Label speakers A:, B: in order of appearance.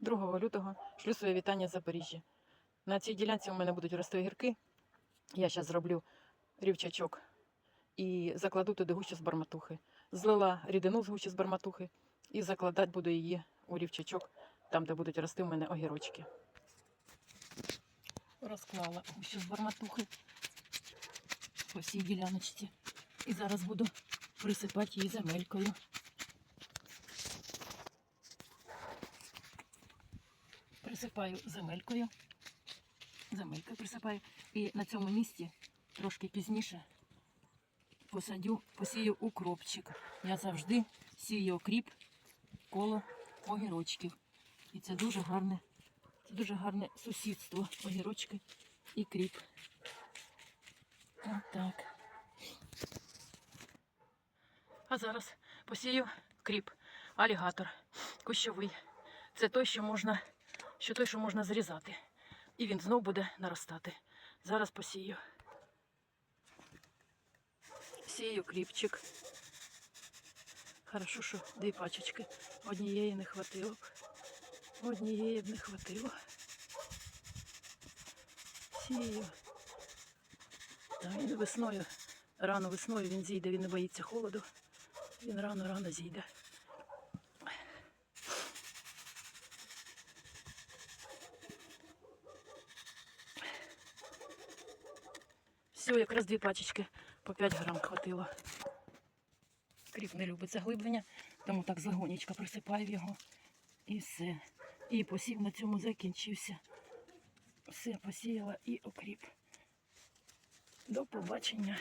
A: 2 лютого шлю вітання з Запоріжжя. На цій ділянці у мене будуть рости огірки. Я зараз зроблю рівчачок і закладу туди гущу з барматухи. Злила рідину з гущі з барматухи і закладати буду її у рівчачок, там, де будуть рости у мене огірочки. Розклала гущу з барматухи по всій діляночці. І зараз буду присипати її земелькою. Присипаю земелькою. Земелькою присипаю. І на цьому місці трошки пізніше посадю, посію укропчик. Я завжди сію окріп коло огірочків. І це дуже гарне, це дуже гарне сусідство. Огірочки і кріп. Отак. А зараз посію кріп, алігатор, кущовий. Це той, що можна, що той, що можна зрізати. І він знов буде наростати. Зараз посію. Сію кріпчик. Хорошо, що дві пачечки. Однієї не хватило. Однієї б не хватило. Сію. Та він весною, рано весною він зійде, він не боїться холоду. Він рано-рано зійде. Все, якраз дві пачечки по 5 грам хватило. Кріп не любить заглиблення, тому так загонечка присипаю його. І все. І посів на цьому закінчився. Все посіяла і окріп. До побачення.